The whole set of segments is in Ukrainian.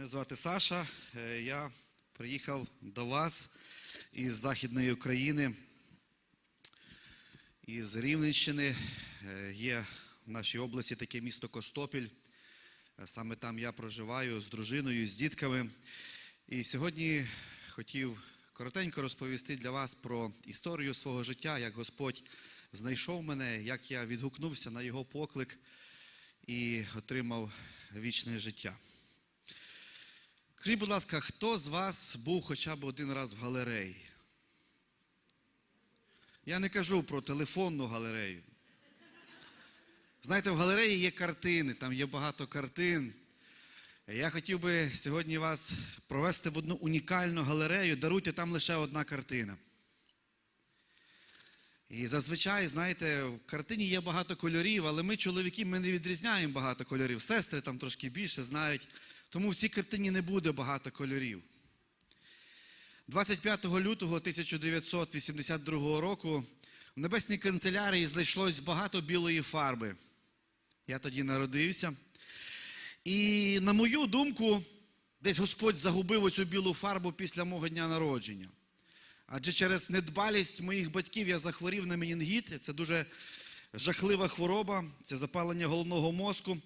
Мене звати Саша. Е, Я приїхав до вас із Західної України, із Рівненщини. Е, Є в нашій області таке місто Костопіль. Е, Саме там я проживаю з дружиною, з дітками. І сьогодні хотів коротенько розповісти для вас про історію свого життя, як Господь знайшов мене, як я відгукнувся на його поклик і отримав вічне життя. Скажіть, будь ласка, хто з вас був хоча б один раз в галереї? Я не кажу про телефонну галерею. Знаєте, в галереї є картини, там є багато картин. Я хотів би сьогодні вас провести в одну унікальну галерею. Даруйте, там лише одна картина. І зазвичай, знаєте, в картині є багато кольорів, але ми, чоловіки, ми не відрізняємо багато кольорів. Сестри там трошки більше знають. Тому в цій картині не буде багато кольорів. 25 лютого 1982 року в небесній канцелярії знайшлось багато білої фарби. Я тоді народився. І на мою думку, десь Господь загубив оцю білу фарбу після мого дня народження. Адже через недбалість моїх батьків я захворів на менінгіт. Це дуже жахлива хвороба, це запалення головного мозку.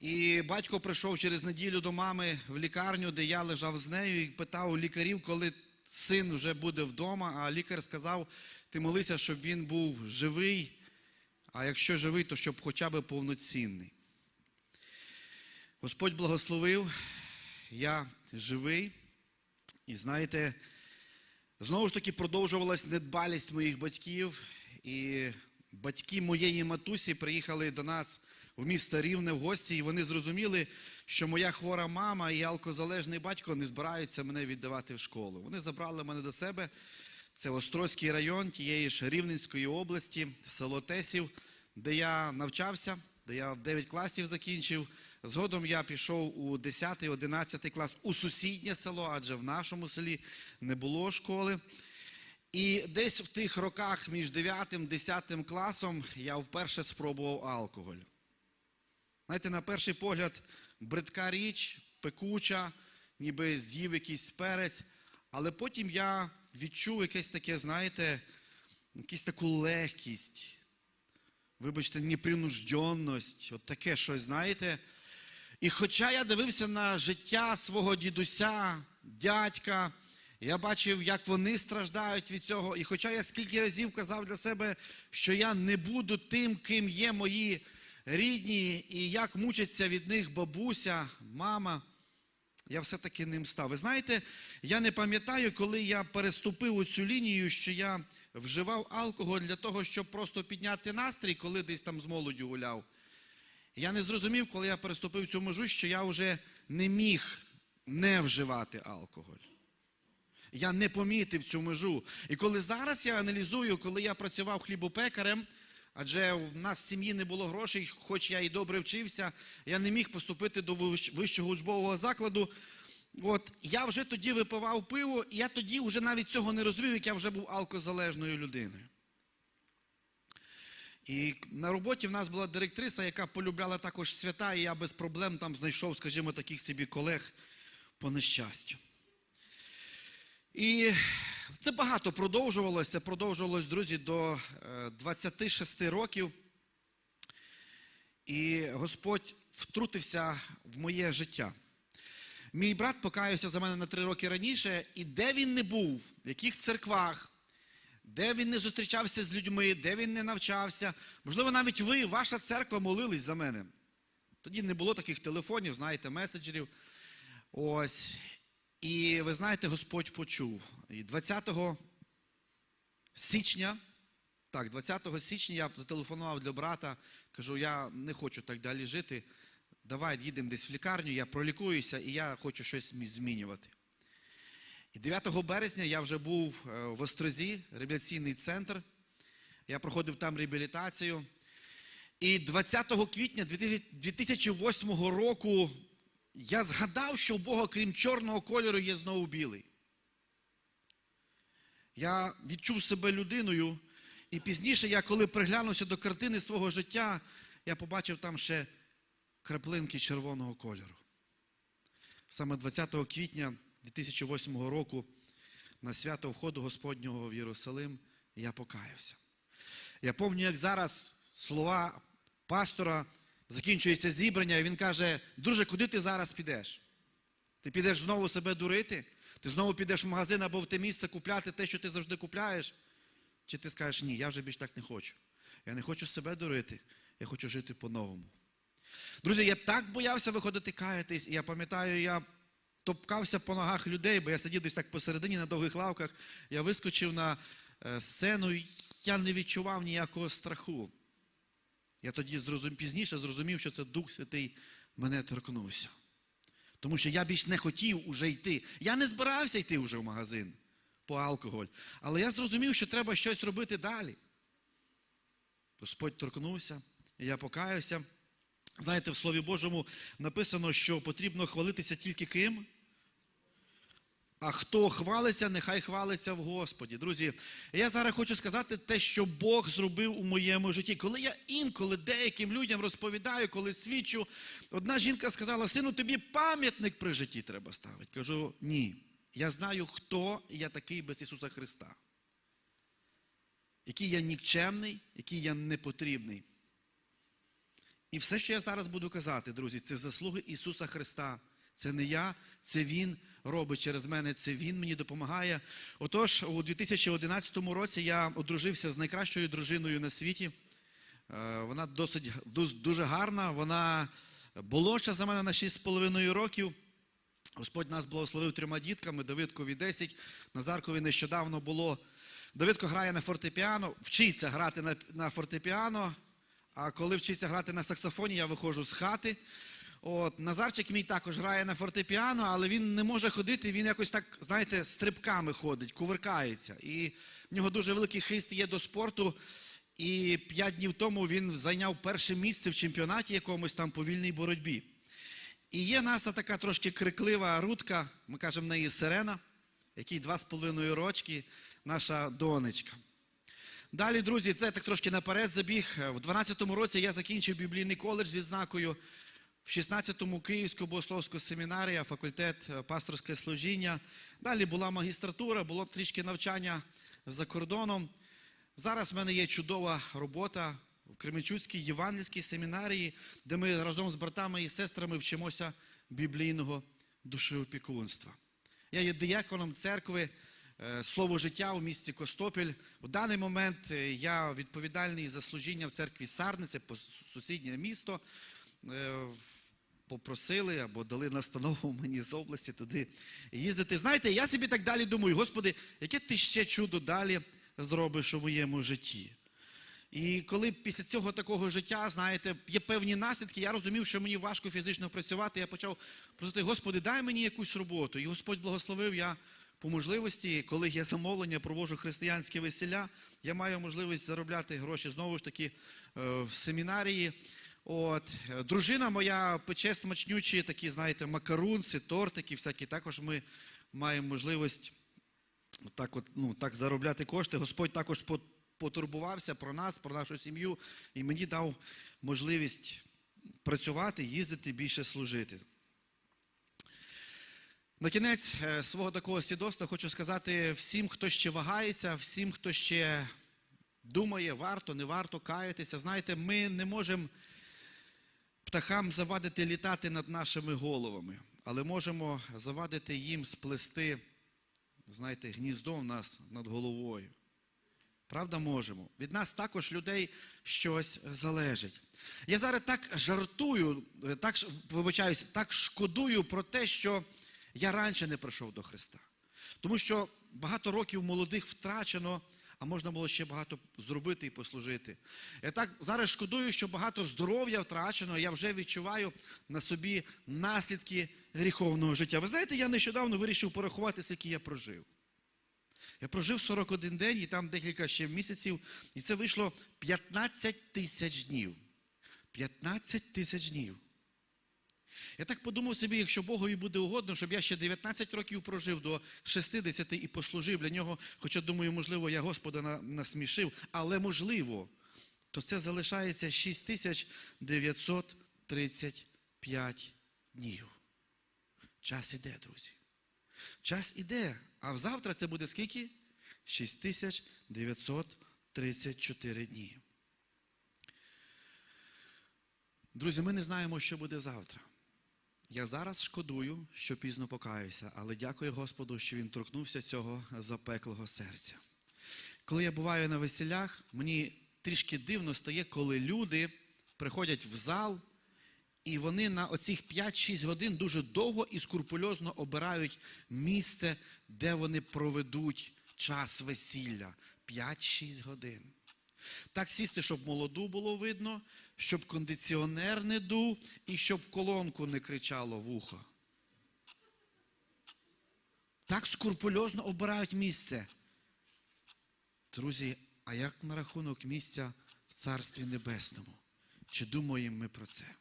І батько прийшов через неділю до мами в лікарню, де я лежав з нею, і питав у лікарів, коли син вже буде вдома. А лікар сказав: ти молися, щоб він був живий, а якщо живий, то щоб хоча б повноцінний. Господь благословив, я живий. І знаєте, знову ж таки продовжувалась недбалість моїх батьків. І батьки моєї матусі приїхали до нас в місто Рівне в гості, і вони зрозуміли, що моя хвора мама і алкозалежний батько не збираються мене віддавати в школу. Вони забрали мене до себе. Це Острозький район тієї ж Рівненської області, село Тесів, де я навчався, де я 9 класів закінчив. Згодом я пішов у 10-11 клас у сусіднє село, адже в нашому селі не було школи. І десь в тих роках між 9-10 класом я вперше спробував алкоголь. Знаєте, на перший погляд, бридка річ, пекуча, ніби з'їв якийсь перець, але потім я відчув якесь таке, знаєте, якусь таку легкість, вибачте, непринужденність, от таке щось, знаєте. І хоча я дивився на життя свого дідуся, дядька, я бачив, як вони страждають від цього. І хоча я скільки разів казав для себе, що я не буду тим, ким є мої рідні, і як мучиться від них бабуся, мама, я все-таки ним став. Ви знаєте, я не пам'ятаю, коли я переступив оцю лінію, що я вживав алкоголь для того, щоб просто підняти настрій, коли десь там з молоддю гуляв. Я не зрозумів, коли я переступив цю межу, що я вже не міг не вживати алкоголь. Я не помітив цю межу. І коли зараз я аналізую, коли я працював хлібопекарем, адже в нас в сім'ї не було грошей, хоч я і добре вчився, я не міг поступити до вищого учбового закладу. От я вже тоді випивав пиво, і я тоді вже навіть цього не розумів, як я вже був алкозалежною людиною. І на роботі в нас була директриса, яка полюбляла також свята, і я без проблем там знайшов, скажімо, таких собі колег по нещастю. І це багато продовжувалося. Продовжувалось, друзі, до е, 26 років. І Господь втрутився в моє життя. Мій брат покаявся за мене на три роки раніше, і де він не був, в яких церквах, де він не зустрічався з людьми, де він не навчався. Можливо, навіть ви, ваша церква, молились за мене. Тоді не було таких телефонів, знаєте, меседжерів. Ось. І ви знаєте, Господь почув. І 20 січня, так, 20 січня я зателефонував для брата, кажу, я не хочу так далі жити. Давай їдемо десь в лікарню, я пролікуюся і я хочу щось змінювати. І 9 березня я вже був е, в Острозі, реабілітаційний центр. Я проходив там реабілітацію. І 20 квітня 2008 року я згадав, що у Бога, крім чорного кольору, є знову білий. Я відчув себе людиною, і пізніше, я коли приглянувся до картини свого життя, я побачив там ще краплинки червоного кольору. саме 20 квітня 2008 року на свято входу Господнього в Єрусалим я покаявся. Я пам'ятаю, як зараз слова пастора закінчується зібрання, і він каже: друже, куди ти зараз підеш? Ти підеш знову себе дурити? Ти знову підеш в магазин або в те місце купляти те, що ти завжди купляєш? Чи ти скажеш, ні, я вже більш так не хочу. Я не хочу себе дурити, я хочу жити по-новому. Друзі, я так боявся виходити каятись, і я пам'ятаю, я топкався по ногах людей, бо я сидів десь так посередині на довгих лавках. Я вискочив на е, сцену, я не відчував ніякого страху. Я тоді зрозум... пізніше зрозумів, що це Дух Святий мене торкнувся. Тому що я більш не хотів уже йти. Я не збирався йти вже в магазин по алкоголь. Але я зрозумів, що треба щось робити далі. Господь торкнувся, і я покаявся. Знаєте, в Слові Божому написано, що потрібно хвалитися тільки ким? А хто хвалиться, нехай хвалиться в Господі. Друзі, я зараз хочу сказати те, що Бог зробив у моєму житті. Коли я інколи деяким людям розповідаю, коли свідчу, одна жінка сказала: сину, тобі пам'ятник при житті треба ставити. Кажу, ні. Я знаю, хто я такий без Ісуса Христа. Який я нікчемний, який я непотрібний. І все, що я зараз буду казати, друзі, це заслуги Ісуса Христа. Це не я, це Він робить через мене, це Він мені допомагає. Отож, у 2011 році я одружився з найкращою дружиною на світі. Е, Вона досить дуже гарна, вона молодша за мене на 6,5 років. Господь нас благословив трьома дітками, Давидкові 10, Назаркові нещодавно було. Давидко грає на фортепіано, вчиться грати на, на фортепіано, а коли вчиться грати на саксофоні, я виходжу з хати. От, Назарчик мій також грає на фортепіано, але він не може ходити, він якось так, знаєте, стрибками ходить, кувиркається. І в нього дуже великий хист є до спорту. І п'ять днів тому він зайняв перше місце в чемпіонаті якомусь там по вільній боротьбі. І є наша така трошки криклива рудка, ми кажемо в неї сирена, якій два з половиною рочки, наша донечка. Далі, друзі, це так трошки наперед забіг. В 12-му році я закінчив біблійний коледж з відзнакою. В 16-му Київську богословську семінарія, факультет е, пасторське служіння. Далі була магістратура, було трішки навчання за кордоном. Зараз в мене є чудова робота в Кременчуцькій Євангельській семінарії, де ми разом з братами і сестрами вчимося біблійного душеопікунства. Я є дияконом церкви е, Слово життя у місті Костопіль. У даний момент е, я відповідальний за служіння в церкві Сарнице, по сусіднє місто. Попросили або дали настанову мені з області туди їздити. Знаєте, я собі так далі думаю, Господи, яке ти ще чудо далі зробиш у моєму житті? І коли після цього такого життя, знаєте, є певні наслідки, я розумів, що мені важко фізично працювати. Я почав просити, Господи, дай мені якусь роботу. І Господь благословив я по можливості, коли є замовлення, провожу християнські весілля, я маю можливість заробляти гроші знову ж таки е, в семінарії. От, е, дружина моя пече смачнючі такі, знаєте, макарунці, тортики, всякі. Також ми маємо можливість так, от, ну, так заробляти кошти. Господь також потурбувався про нас, про нашу сім'ю, і мені дав можливість працювати, їздити, більше служити. На кінець е, свого такого свідоцтва хочу сказати всім, хто ще вагається, всім, хто ще думає, варто, не варто каятися. Знаєте, ми не можемо птахам завадити літати над нашими головами, але можемо завадити їм сплести, знаєте, гніздо в нас над головою. Правда, можемо. Від нас також людей щось залежить. Я зараз так жартую, так вибачаюсь, так шкодую про те, що я раніше не прийшов до Христа. Тому що багато років молодих втрачено, а можна було ще багато зробити і послужити. Я так зараз шкодую, що багато здоров'я втрачено, я вже відчуваю на собі наслідки гріховного життя. Ви знаєте, я нещодавно вирішив порахувати, скільки я прожив. Я прожив 41 день і там декілька ще місяців, і це вийшло 15 тисяч днів. 15 тисяч днів. Я так подумав собі, якщо Богові буде угодно, щоб я ще 19 років прожив до 60 і послужив для нього, хоча думаю, можливо, я Господа насмішив, але можливо, то це залишається 6935 днів. Час іде, друзі. Час іде. А завтра це буде скільки? 6934 дні. Друзі, ми не знаємо, що буде завтра. Я зараз шкодую, що пізно покаюся, але дякую Господу, що Він торкнувся цього запеклого серця. Коли я буваю на весілях, мені трішки дивно стає, коли люди приходять в зал, і вони на оцих 5-6 годин дуже довго і скрупульозно обирають місце, де вони проведуть час весілля. 5-6 годин. Так сісти, щоб молоду було видно, щоб кондиціонер не дув і щоб колонку не кричало в ухо. Так скрупульозно обирають місце. Друзі, а як на рахунок місця в Царстві Небесному? Чи думаємо ми про це?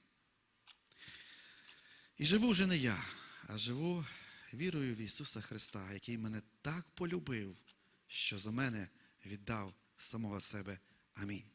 І живу вже не я, а живу вірою в Ісуса Христа, який мене так полюбив, що за мене віддав самого себе. Амінь.